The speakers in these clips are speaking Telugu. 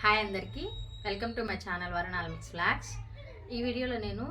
హాయ్ అందరికీ. వెల్కమ్ టు మై ఛానల్ వరుణాల్ మిక్స్ ఫ్లాగ్స్. ఈ వీడియోలో నేను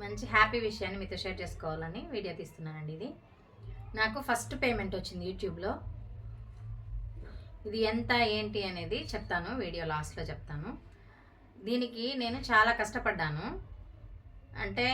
మంచి హ్యాపీ విషయాన్ని మీతో షేర్ చేసుకోవాలని వీడియో తీస్తున్నానండి ఇది. నాకు ఫస్ట్ పేమెంట్ వచ్చింది యూట్యూబ్లో. ఇది ఎంత ఏంటి అనేది చెప్తాను వీడియో లాస్ట్లో చెప్తాను. దీనికి నేను చాలా కష్టపడ్డాను. అంటే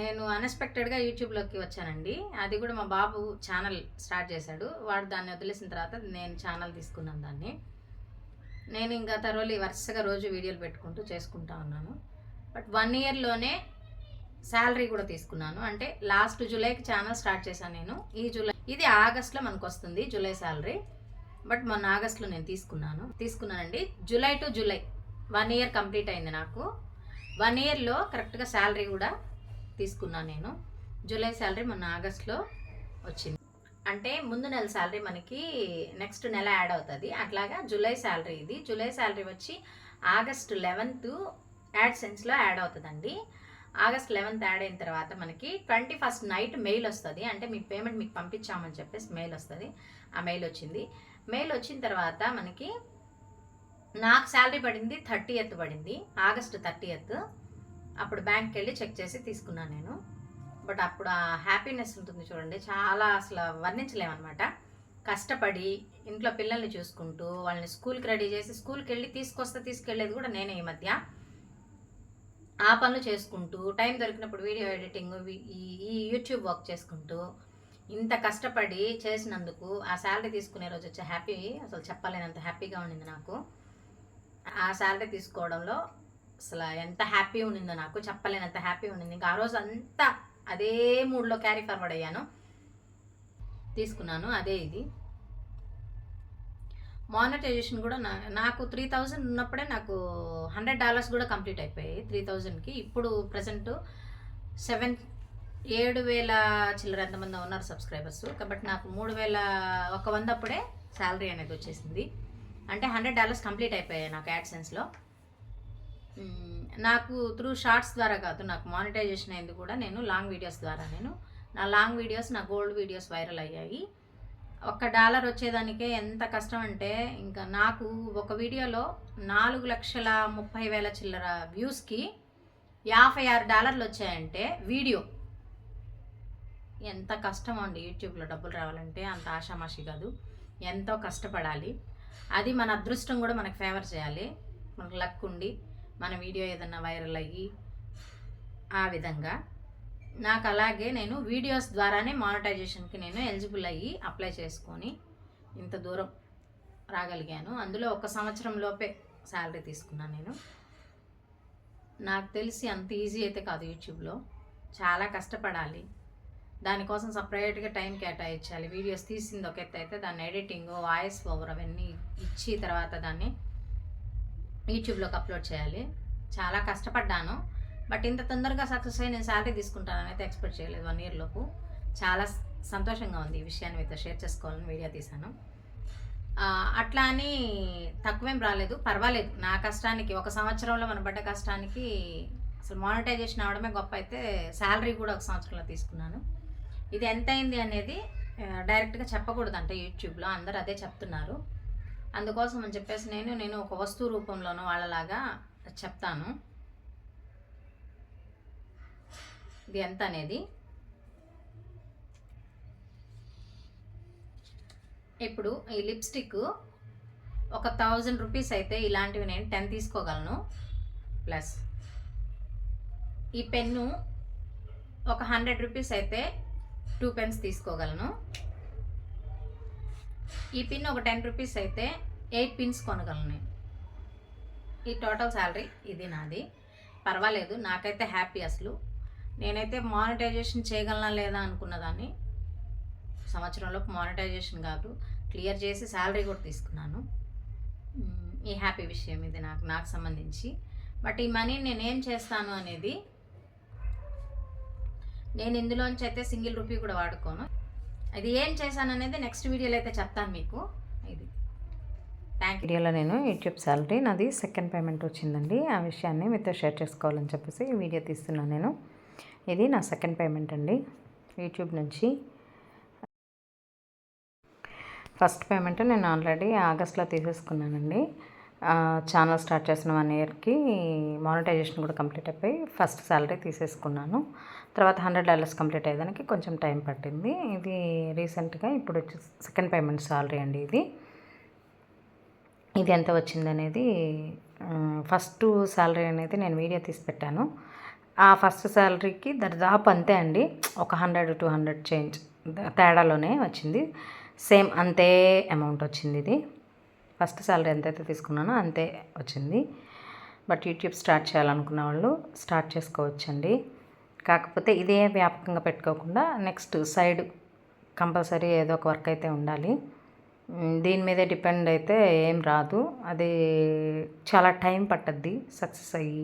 నేను అన్ఎక్స్పెక్టెడ్గా యూట్యూబ్లోకి వచ్చానండి. అది కూడా మా బాబు ఛానల్ స్టార్ట్ చేశాడు. వాడు దాన్ని వదిలేసిన తర్వాత నేను ఛానల్ తీసుకున్నాను దాన్ని. నేను ఇంకా తరోలి వరుసగా రోజు వీడియోలు పెట్టుకుంటూ చేసుకుంటా ఉన్నాను. బట్ వన్ ఇయర్లోనే శాలరీ కూడా తీసుకున్నాను. అంటే లాస్ట్ జూలైకి ఛానల్ స్టార్ట్ చేశాను నేను. ఈ జూలై ఇది ఆగస్ట్లో మనకు వస్తుంది జూలై శాలరీ. బట్ మొన్న ఆగస్ట్లో నేను తీసుకున్నాను. తీసుకున్నానండి. July to July one year complete అయింది నాకు. వన్ ఇయర్లో కరెక్ట్గా శాలరీ కూడా తీసుకున్నాను నేను. జూలై శాలరీ మొన్న ఆగస్ట్లో వచ్చింది. అంటే ముందు నెల శాలరీ మనకి నెక్స్ట్ నెల యాడ్ అవుతుంది. అట్లాగా జూలై శాలరీ ఇది. జూలై శాలరీ వచ్చి ఆగస్ట్ లెవెన్త్ యాడ్ సెన్స్లో యాడ్ అవుతుందండి. ఆగస్ట్ లెవెన్త్ యాడ్ అయిన తర్వాత మనకి ట్వంటీ ఫస్ట్ నైట్ మెయిల్ వస్తుంది. అంటే మీ పేమెంట్ మీకు పంపించామని చెప్పేసి మెయిల్ వస్తుంది. ఆ మెయిల్ వచ్చింది. మెయిల్ వచ్చిన తర్వాత మనకి నాకు శాలరీ పడింది థర్టీ ఎత్ పడింది. ఆగస్ట్ థర్టీ ఎత్ అప్పుడు బ్యాంక్కి వెళ్ళి చెక్ చేసి తీసుకున్నాను నేను. బట్ అప్పుడు ఆ హ్యాపీనెస్ ఉంటుంది చూడండి. చాలా అసలు వర్ణించలేమన్నమాట. కష్టపడి ఇంట్లో పిల్లల్ని చూసుకుంటూ వాళ్ళని స్కూల్కి రెడీ చేసి స్కూల్కి వెళ్ళి తీసుకొస్తే తీసుకెళ్ళేది కూడా నేనే ఈ మధ్య. ఆ పనులు చేసుకుంటూ టైం దొరికినప్పుడు వీడియో ఎడిటింగ్ ఈ ఈ యూట్యూబ్ వర్క్ చేసుకుంటూ ఇంత కష్టపడి చేసినందుకు ఆ శాలరీ తీసుకునే రోజు వచ్చే హ్యాపీ అసలు చెప్పలేనంత హ్యాపీగా ఉండింది నాకు. ఆ శాలరీ తీసుకోవడంలో అసలు ఎంత హ్యాపీ ఉండిందో నాకు చెప్పలేనంత హ్యాపీ ఉండింది. ఇంకా ఆ రోజు అంతా అదే మూడ్లో క్యారీ ఫార్వర్డ్ అయ్యాను. తీసుకున్నాను అదే ఇది. మానిటైజేషన్ కూడా నా నాకు త్రీ థౌజండ్ ఉన్నప్పుడే నాకు హండ్రెడ్ డాలర్స్ కూడా కంప్లీట్ అయిపోయాయి. త్రీ థౌజండ్కి ఇప్పుడు ప్రజెంట్ సెవెన్ ఏడు వేల చిల్లర ఎంతమంది ఉన్నారు సబ్స్క్రైబర్స్ కాబట్టి నాకు మూడు వేల ఒక వంద అప్పుడే శాలరీ అనేది వచ్చేసింది. అంటే హండ్రెడ్ డాలర్స్ కంప్లీట్ అయిపోయాయి నాకు యాడ్సెన్స్లో మ్మ్, నాకు త్రూ షార్ట్స్ ద్వారా కాదు నాకు మానిటైజేషన్ అయింది కూడా నేను లాంగ్ వీడియోస్ ద్వారా నేను. నా లాంగ్ వీడియోస్ నా గోల్డ్ వీడియోస్ వైరల్ అయ్యాయి. ఒక్క డాలర్ వచ్చేదానికే ఎంత కష్టం అంటే ఇంకా నాకు ఒక వీడియోలో నాలుగు లక్షల ముప్పై వేల చిల్లర వ్యూస్కి యాభై ఆరు డాలర్లు వచ్చాయంటే వీడియో ఎంత కష్టం అండి యూట్యూబ్లో డబ్బులు రావాలంటే అంత ఆషామాషి కాదు. ఎంతో కష్టపడాలి. అది మన అదృష్టం కూడా మనకు ఫేవర్ చేయాలి. మనకు లక్ ఉండి. మన వీడియో ఏదన్నా వైరల్ అయ్యి ఆ విధంగా. నాకు అలాగే నేను వీడియోస్ ద్వారానే మానిటైజేషన్కి నేను ఎలిజిబుల్ అయ్యి అప్లై చేసుకొని ఇంత దూరం రాగలిగాను. అందులో ఒక సంవత్సరం లోపే శాలరీ తీసుకున్నాను నేను. నాకు తెలిసి అంత ఈజీ అయితే కాదు యూట్యూబ్లో. చాలా కష్టపడాలి. దానికోసం సపరేట్గా టైం కేటాయించాలి. వీడియోస్ తీసింది ఒక ఎత్తు అయితే దాన్ని ఎడిటింగ్ వాయిస్ ఓవర్ అవన్నీ ఇచ్చి తర్వాత దాన్ని యూట్యూబ్లోకి అప్లోడ్ చేయాలి. చాలా కష్టపడ్డాను. బట్ ఇంత తొందరగా సక్సెస్ అయ్యి నేను శాలరీ తీసుకుంటానని అయితే ఎక్స్పెక్ట్ చేయలేదు వన్ ఇయర్ లోపు. చాలా సంతోషంగా ఉంది ఈ విషయాన్ని మీతో షేర్ చేసుకోవాలని వీడియో తీశాను. అట్లా అని తక్కువేం రాలేదు. పర్వాలేదు. నా కష్టానికి ఒక సంవత్సరంలో మన పడ్డ కష్టానికి అసలు మానిటైజేషన్ అవడమే గొప్ప అయితే శాలరీ కూడా ఒక సంవత్సరంలో తీసుకున్నాను. ఇది ఎంత అయింది అనేది డైరెక్ట్గా చెప్పకూడదంట యూట్యూబ్లో. అందరూ అదే చెప్తున్నారు. అందుకోసం అని చెప్పేసి నేను నేను ఒక వస్తువు రూపంలోనూ వాళ్ళలాగా చెప్తాను. ఇది ఎంత అనేది? ఇప్పుడు ఈ లిప్స్టిక్ ఒక థౌజండ్ రూపీస్ అయితే ఇలాంటివి నేను టెన్ తీసుకోగలను. ప్లస్ ఈ పెన్ను ఒక హండ్రెడ్ రూపీస్ అయితే టూ పెన్స్ తీసుకోగలను. ఈ పిన్ ఒక టెన్ రూపీస్ అయితే ఎయిట్ పిన్స్ కొనగలను నేను. ఈ టోటల్ శాలరీ ఇది నాది. పర్వాలేదు నాకైతే హ్యాపీ అసలు. నేనైతే మానిటైజేషన్ చేయగలనా లేదా అనుకున్నదాన్ని సంవత్సరంలోపు మానిటైజేషన్ కాదు క్లియర్ చేసి శాలరీ కూడా తీసుకున్నాను. ఈ హ్యాపీ విషయం ఇది నాకు నాకు సంబంధించి. బట్ ఈ మనీ నేను ఏం చేస్తాను అనేది నేను ఇందులోంచి అయితే సింగిల్ రూపీ కూడా వాడుకోను. అది ఏం చేశాను అనేది నెక్స్ట్ వీడియోలో అయితే చెప్తాను మీకు. ఇది. థ్యాంక్ వీడియోలో నేను యూట్యూబ్ శాలరీ నాది సెకండ్ పేమెంట్ వచ్చిందండి. ఆ విషయాన్ని మీతో షేర్ చేసుకోవాలని చెప్పేసి ఈ వీడియో తీస్తున్నాను నేను. ఇది నా సెకండ్ పేమెంట్ అండి. యూట్యూబ్ నుంచి. ఫస్ట్ పేమెంట్ నేను ఆల్రెడీ ఆగస్ట్లో తీసేసుకున్నానండి. ఛానల్ స్టార్ట్ చేసిన వన్ ఇయర్కి మానిటైజేషన్ కూడా కంప్లీట్ అయిపోయి ఫస్ట్ శాలరీ తీసేసుకున్నాను. తర్వాత హండ్రెడ్ డాలర్స్ కంప్లీట్ అయ్యేదానికి కొంచెం టైం పట్టింది. ఇది రీసెంట్గా ఇప్పుడు వచ్చి సెకండ్ పేమెంట్ శాలరీ అండి ఇది. ఇది ఎంత వచ్చింది అనేది ఫస్ట్ శాలరీ అనేది నేను వీడియో తీసి పెట్టాను. ఆ ఫస్ట్ శాలరీకి దరిదాపు అంతే అండి. ఒక హండ్రెడ్ టూ హండ్రెడ్ చేంజ్ తేడాలోనే వచ్చింది. సేమ్ అంతే అమౌంట్ వచ్చింది ఇది. ఫస్ట్ శాలరీ ఎంతైతే తీసుకున్నానో అంతే వచ్చింది. బట్ యూట్యూబ్ స్టార్ట్ చేయాలనుకున్న వాళ్ళు స్టార్ట్ చేసుకోవచ్చండి. కాకపోతే ఇదే వ్యాపకంగా పెట్టుకోకుండా నెక్స్ట్ సైడ్ కంపల్సరీ ఏదో ఒక వర్క్ అయితే ఉండాలి. దీని మీదే డిపెండ్ అయితే ఏం రాదు. అది చాలా టైం పట్టద్ది సక్సెస్ అయ్యి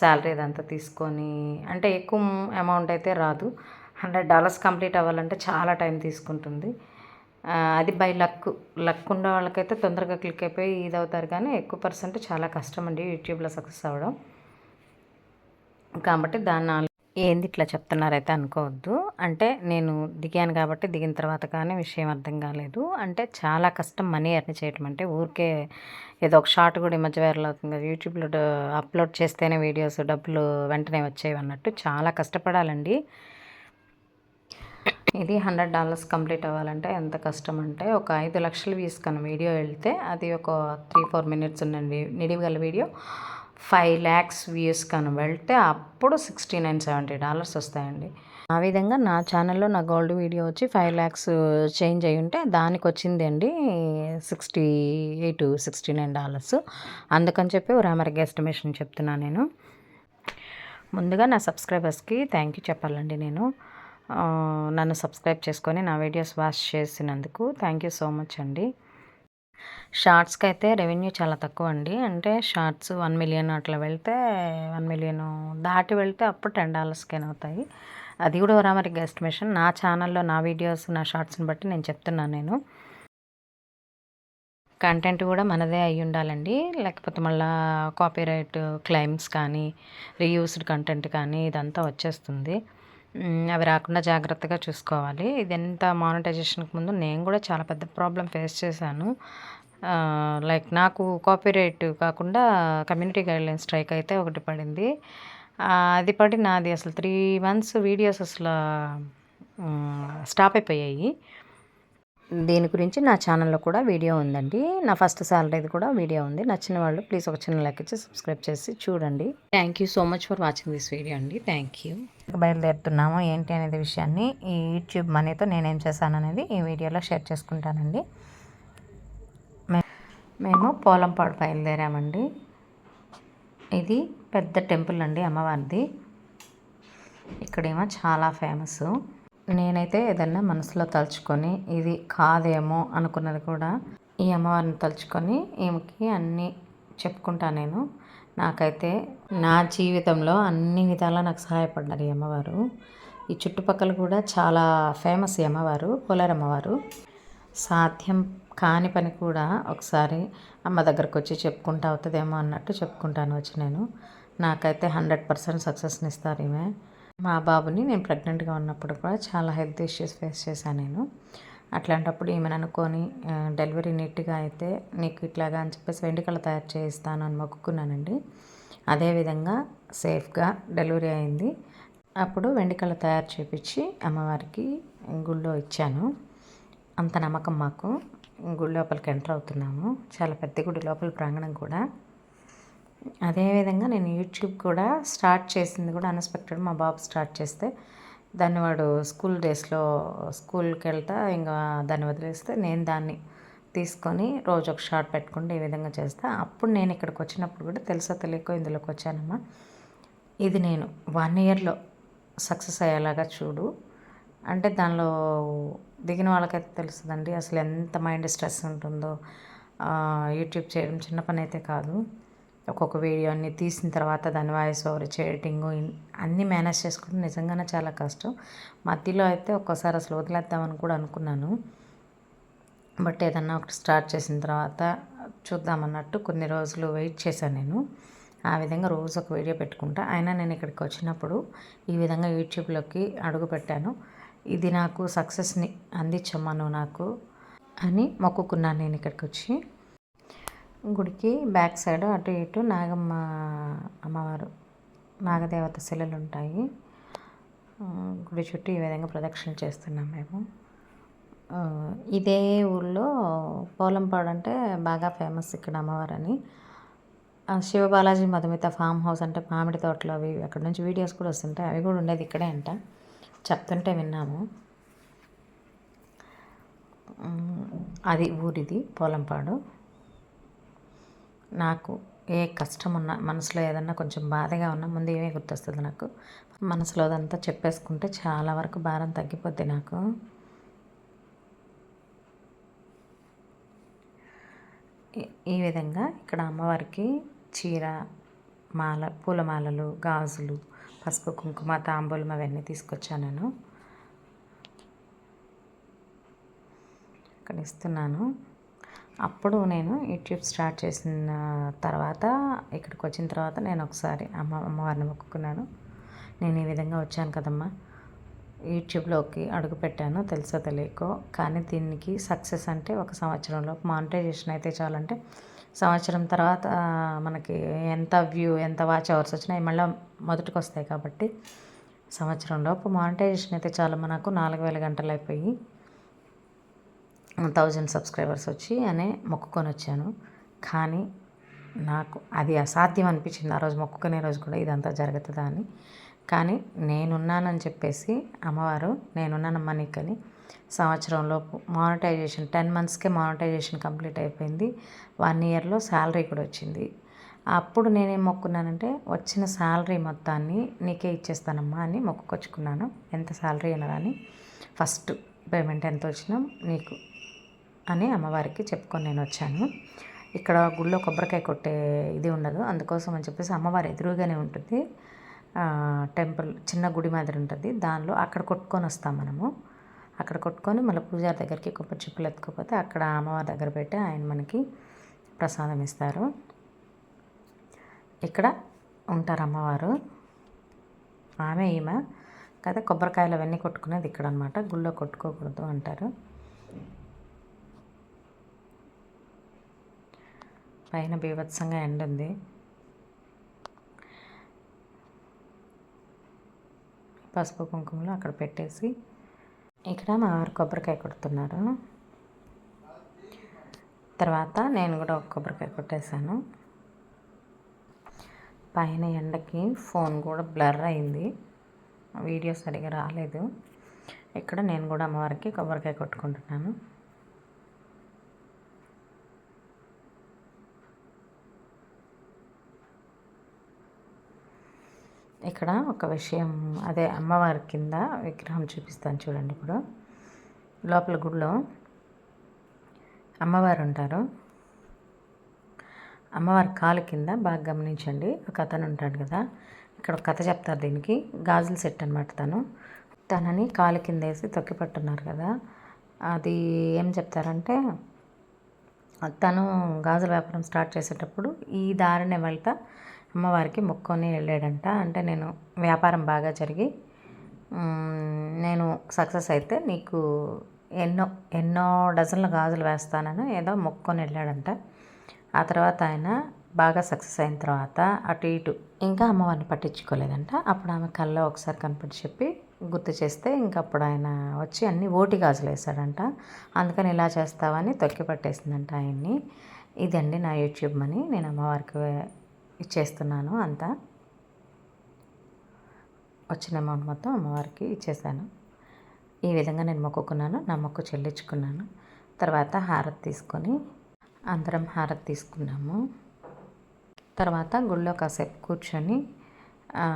శాలరీ అదంతా తీసుకొని. అంటే ఎక్కువ అమౌంట్ అయితే రాదు. హండ్రెడ్ డాలర్స్ కంప్లీట్ అవ్వాలంటే చాలా టైం తీసుకుంటుంది. అది బై లక్ లక్ ఉన్న వాళ్ళకైతే తొందరగా క్లిక్ అయిపోయి ఇది అవుతారు కానీ ఎక్కువ పర్సెంట్ చాలా కష్టం అండి యూట్యూబ్లో సక్సెస్ అవ్వడం. కాబట్టి దాన్ని ఏంది ఇట్లా చెప్తున్నారైతే అనుకోవద్దు. అంటే నేను దిగాను కాబట్టి దిగిన తర్వాత కానీ విషయం అర్థం కాలేదు. అంటే చాలా కష్టం మనీ ఎర్న్ చేయటం అంటే ఊరికే ఏదో ఒక షార్ట్ కూడా ఈ మధ్య వైరల్ అవుతుంది కదా. యూట్యూబ్లో అప్లోడ్ చేస్తేనే వీడియోస్ డబ్బులు వెంటనే వచ్చేవి అన్నట్టు చాలా కష్టపడాలండి. ఇది హండ్రెడ్ డాలర్స్ కంప్లీట్ అవ్వాలంటే ఎంత కష్టం అంటే ఒక ఐదు లక్షల తీసుకున్న వీడియో వెళ్తే అది ఒక త్రీ ఫోర్ మినిట్స్ ఉండండి నిడివిగల వీడియో. ఫైవ్ ల్యాక్స్ వ్యూస్ కానీ వెళ్తే అప్పుడు సిక్స్టీ నైన్ సెవెంటీ డాలర్స్ వస్తాయండి. ఆ విధంగా నా ఛానల్లో నా గోల్డ్ వీడియో వచ్చి ఫైవ్ ల్యాక్స్ చేంజ్ అయి ఉంటే దానికి వచ్చింది అండి sixty eight sixty nine dollars. అందుకని చెప్పి రామర్గ ఎస్టిమేషన్ చెప్తున్నాను నేను. ముందుగా నా సబ్స్క్రైబర్స్కి థ్యాంక్ యూ చెప్పాలండి నేను. నన్ను సబ్స్క్రైబ్ చేసుకొని నా వీడియోస్ వాచ్ చేసినందుకు థ్యాంక్ యూ సో మచ్ అండి. షార్ట్స్కి అయితే రెవెన్యూ చాలా తక్కువ అండి. అంటే షార్ట్స్ వన్ మిలియన్ అట్లా వెళ్తే వన్ మిలియన్ దాటి వెళ్తే అప్పుడు టెన్ డాలర్స్కేనా అవుతాయి. అది కూడా రామరిగ్ ఎస్టిమేషన్ నా ఛానల్లో నా వీడియోస్ నా షార్ట్స్ని బట్టి నేను చెప్తున్నాను నేను. కంటెంట్ కూడా మనదే అయి ఉండాలండి. లేకపోతే మళ్ళా కాపీరైట్ క్లైమ్స్ కానీ రీయూస్డ్ కంటెంట్ కానీ ఇదంతా వచ్చేస్తుంది. అవి రాకుండా జాగ్రత్తగా చూసుకోవాలి. ఇది ఎంత మానిటైజేషన్కి ముందు నేను కూడా చాలా పెద్ద ప్రాబ్లం ఫేస్ చేశాను. లైక్ నాకు కాపీరైట్ కాకుండా కమ్యూనిటీ గైడ్లైన్ స్ట్రైక్ అయితే ఒకటి పడింది. అది పడి నాది అసలు త్రీ మంత్స్ వీడియోస్ అసలు స్టాప్ అయిపోయాయి. దీని గురించి నా ఛానల్లో కూడా వీడియో ఉందండి. నా ఫస్ట్ శాలరీది కూడా వీడియో ఉంది. నచ్చిన వాళ్ళు ప్లీజ్ ఒక చిన్న లైక్ ఇచ్చి సబ్స్క్రైబ్ చేసి చూడండి. Thank you so much for watching this video అండి. Thank you. బయలుదేరుతున్నాము ఏంటి అనేది విషయాన్ని ఈ యూట్యూబ్ మనీతో నేనేం చేశాను అనేది ఈ వీడియోలో షేర్ చేసుకుంటానండి. మే- మేము పోలంపాడు బయలుదేరామండి. ఇది పెద్ద టెంపుల్ అండి అమ్మవారిది. ఇక్కడేమో చాలా ఫేమస్. నేనైతే ఏదన్నా మనసులో తలుచుకొని ఇది కాదేమో అనుకున్నది కూడా ఈ అమ్మవారిని తలుచుకొని ఈమెకి అన్నీ చెప్పుకుంటా నేను. నాకైతే నా జీవితంలో అన్ని విధాలా నాకు సహాయపడ్డారు ఈ అమ్మవారు. ఈ చుట్టుపక్కల కూడా చాలా ఫేమస్ ఈ అమ్మవారు అమ్మవారు. సాధ్యం కాని పని కూడా ఒకసారి అమ్మ దగ్గరకు వచ్చి చెప్పుకుంటా అవుతుందేమో అన్నట్టు చెప్పుకుంటాను వచ్చి నేను. నాకైతే హండ్రెడ్ పర్సెంట్ సక్సెస్ని ఇస్తారు ఈమె. మా బాబుని నేను ప్రెగ్నెంట్గా ఉన్నప్పుడు కూడా చాలా హెల్త్ ఇష్యూస్ ఫేస్ చేశాను నేను. అట్లాంటప్పుడు ఈమెను అనుకొని డెలివరీ నీట్గా అయితే నీకు ఇట్లాగా అని చెప్పేసి వెండికలు తయారు చేయిస్తాను అని మొక్కుకున్నానండి. అదేవిధంగా సేఫ్గా డెలివరీ అయింది. అప్పుడు వెండికలు తయారు చేపించి అమ్మవారికి గుళ్ళో ఇచ్చాను. అంత నమ్మకం మాకు. గుడి లోపలికి ఎంటర్ అవుతున్నాము. చాలా పెద్ద గుడి లోపల ప్రాంగణం కూడా. అదేవిధంగా నేను యూట్యూబ్ కూడా స్టార్ట్ చేసింది కూడా అన్ఎక్స్పెక్టెడ్ మా బాబు స్టార్ట్ చేస్తే దాన్ని వాడు స్కూల్ డేస్లో స్కూల్కి వెళ్తా ఇంకా దాన్ని వదిలేస్తే నేను దాన్ని తీసుకొని రోజు ఒక షార్ట్ పెట్టుకుంటే ఈ విధంగా చేస్తా. అప్పుడు నేను ఇక్కడికి వచ్చినప్పుడు కూడా తెలుసో తెలియకో ఇందులోకి వచ్చానమ్మా. ఇది నేను వన్ ఇయర్లో సక్సెస్ అయ్యేలాగా చూడు. అంటే దానిలో దిగిన వాళ్ళకైతే తెలుస్తుందండి అసలు ఎంత మైండ్ స్ట్రెస్ ఉంటుందో. యూట్యూబ్ చేయడం చిన్న పని అయితే కాదు. ఒక్కొక్క వీడియో అన్ని తీసిన తర్వాత దాని వాయిస్ ఓవర్ చేయటింగ్ అన్నీ మేనేజ్ చేసుకుంటే నిజంగానే చాలా కష్టం. మధ్యలో అయితే ఒక్కోసారి అసలు వదిలేద్దామని కూడా అనుకున్నాను. బట్ ఏదన్నా ఒకటి స్టార్ట్ చేసిన తర్వాత చూద్దామన్నట్టు కొన్ని రోజులు వెయిట్ చేశాను నేను. ఆ విధంగా రోజు ఒక వీడియో పెట్టుకుంటా. అయినా నేను ఇక్కడికి వచ్చినప్పుడు ఈ విధంగా యూట్యూబ్లోకి అడుగు పెట్టాను. ఇది నాకు సక్సెస్ని అందించమ్మను నాకు అని మొక్కుకున్నాను నేను ఇక్కడికి వచ్చి. గుడికి బ్యాక్ సైడ్ అటు ఇటు నాగమ్మ అమ్మవారు నాగదేవత శిలలు ఉంటాయి గుడి చుట్టూ ఈ విధంగా ప్రదక్షిణ చేస్తున్నాం మేము. ఇదే ఊళ్ళో పోలంపాడు అంటే బాగా ఫేమస్ ఇక్కడ అమ్మవారని. అని శివబాలాజీ మధుమిత ఫామ్ హౌస్ అంటే మామిడి తోటలు అవి అక్కడ నుంచి వీడియోస్ కూడా వస్తుంటాయి. అవి కూడా ఉండేది ఇక్కడే అంట. చెప్తుంటే విన్నాము. అది ఊరిది పోలంపాడు. నాకు ఏ కష్టం ఉన్నా మనసులో ఏదన్నా కొంచెం బాధగా ఉన్నా ముందు ఏమీ గుర్తొస్తుంది నాకు. మనసులో అదంతా చెప్పేసుకుంటే చాలా వరకు భారం తగ్గిపోద్ది నాకు. ఈ- ఈ విధంగా ఇక్కడ అమ్మవారికి చీర మాల పూలమాలలు గాజులు పసుపు కుంకుమ తాంబూలం అవన్నీ తీసుకొచ్చాను నేను. ఇక్కడ ఇస్తున్నాను. అప్పుడు నేను యూట్యూబ్ స్టార్ట్ చేసిన తర్వాత ఇక్కడికి వచ్చిన తర్వాత నేను ఒకసారి అమ్మ అమ్మవారిని మొక్కుకున్నాను. నేను ఈ విధంగా వచ్చాను కదమ్మా. యూట్యూబ్లోకి అడుగు పెట్టాను తెలుసో తెలియకో. కానీ దీనికి సక్సెస్ అంటే ఒక సంవత్సరంలో మానిటైజేషన్ అయితే చాలంటే సంవత్సరం తర్వాత మనకి ఎంత వ్యూ ఎంత వాచ్ అవర్స్ వచ్చినాయి మళ్ళీ మొదటికి వస్తాయి కాబట్టి సంవత్సరంలోపు మానిటైజేషన్ అయితే చాలు. మనకు నాలుగు వేల గంటలు అయిపోయి థౌజండ్ సబ్స్క్రైబర్స్ వచ్చి అనే మొక్కుకొని వచ్చాను. కానీ నాకు అది అసాధ్యం అనిపించింది ఆ రోజు మొక్కుకునే రోజు కూడా ఇదంతా జరుగుతుందా అని. కానీ నేనున్నానని చెప్పేసి అమ్మవారు నేనున్నానమ్మా నీకని సంవత్సరంలోపు మానిటైజేషన్ టెన్ మంత్స్కే మానిటైజేషన్ కంప్లీట్ అయిపోయింది. వన్ ఇయర్లో శాలరీ కూడా వచ్చింది. అప్పుడు నేనేం మొక్కున్నానంటే వచ్చిన శాలరీ మొత్తాన్ని నీకే ఇచ్చేస్తానమ్మా అని మొక్కుకొచ్చుకున్నాను. ఎంత శాలరీ అన్నదాన్ని ఫస్ట్ పేమెంట్ ఎంత వచ్చినా నీకు అని అమ్మవారికి చెప్పుకొని నేను వచ్చాను. ఇక్కడ గుళ్ళో కొబ్బరికాయ కొట్టే ఇది ఉండదు. అందుకోసం అని చెప్పేసి అమ్మవారి ఎదురుగానే ఉంటుంది. టెంపుల్ చిన్న గుడి మాదిరి ఉంటుంది. దానిలో అక్కడ కొట్టుకొని వస్తాం మనము. అక్కడ కొట్టుకొని మళ్ళీ పూజారి దగ్గరికి కొబ్బరి చెప్పులు ఎత్తుకోపోతే అక్కడ అమ్మవారి దగ్గర పెట్టి ఆయన మనకి ప్రసాదం ఇస్తారు. ఇక్కడ ఉంటారు అమ్మవారు. ఆమె ఈమె. కదా కొబ్బరికాయలు అవన్నీ కొట్టుకునేది ఇక్కడ అనమాట గుళ్ళో కొట్టుకోకూడదు అంటారు. పైన బీభత్సంగా ఎండ ఉంది. పసుపు కుంకుమలు అక్కడ పెట్టేసి ఇక్కడ మా వారు కొబ్బరికాయ కొడుతున్నారు. తర్వాత నేను కూడా ఒక కొబ్బరికాయ కొట్టేశాను. పైన ఎండకి ఫోన్ కూడా బ్లర్ అయింది. వీడియో సరిగా రాలేదు. ఇక్కడ నేను కూడా అమ్మవారికి కొబ్బరికాయ కొట్టుకుంటున్నాను. ఇక్కడ ఒక విషయం అదే అమ్మవారి కింద విగ్రహం చూపిస్తాను చూడండి ఇప్పుడు. లోపల గుడిలో అమ్మవారు ఉంటారు. అమ్మవారి కాలు కింద బాగా గమనించండి. ఒక అతను ఉంటాడు కదా ఇక్కడ ఒక కథ చెప్తారు దీనికి. గాజుల సెట్ అనమాట తను. తనని కాలు కింద వేసి తొక్కి పట్టున్నారు కదా అది ఏం చెప్తారంటే తను గాజుల వ్యాపారం స్టార్ట్ చేసేటప్పుడు ఈ దారినే వెళ్తా అమ్మవారికి మొక్కొని వెళ్ళాడంట. అంటే నేను వ్యాపారం బాగా జరిగి నేను సక్సెస్ అయితే నీకు ఎన్నో ఎన్నో డజన్ల గాజులు వేస్తానని ఏదో మొక్కొని వెళ్ళాడంట. ఆ తర్వాత ఆయన బాగా సక్సెస్ అయిన తర్వాత అటు ఇటు ఇంకా అమ్మవారిని పట్టించుకోలేదంట. అప్పుడు ఆమె కళ్ళలో ఒకసారి కనపడి చెప్పి గుర్తు చేస్తే ఇంకా అప్పుడు ఆయన వచ్చి అన్ని ఓటి గాజులు వేసాడంట అందుకని ఇలా చేస్తావని తొక్కి పట్టేసిందంట ఆయన్ని. ఇదండి నా యూట్యూబ్ మనీ. నేను అమ్మవారికి ఇచ్చేస్తున్నాను అంతా. వచ్చిన అమౌంట్ మొత్తం అమ్మవారికి ఇచ్చేసాను. ఈ విధంగా నేను మొక్కుకున్నాను నా మొక్కు చెల్లించుకున్నాను. తర్వాత హారతి తీసుకొని అందరం హారతి తీసుకున్నాము. తర్వాత గుళ్ళో కాసేపు కూర్చొని ఆ,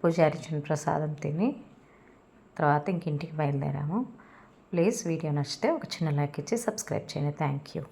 పూజారి ఇచ్చిన ప్రసాదం తిని తర్వాత ఇంక ఇంటికి బయలుదేరాము. ప్లీజ్ వీడియో నచ్చితే ఒక చిన్న లైక్ ఇచ్చి సబ్స్క్రైబ్ చేయండి. Thank you.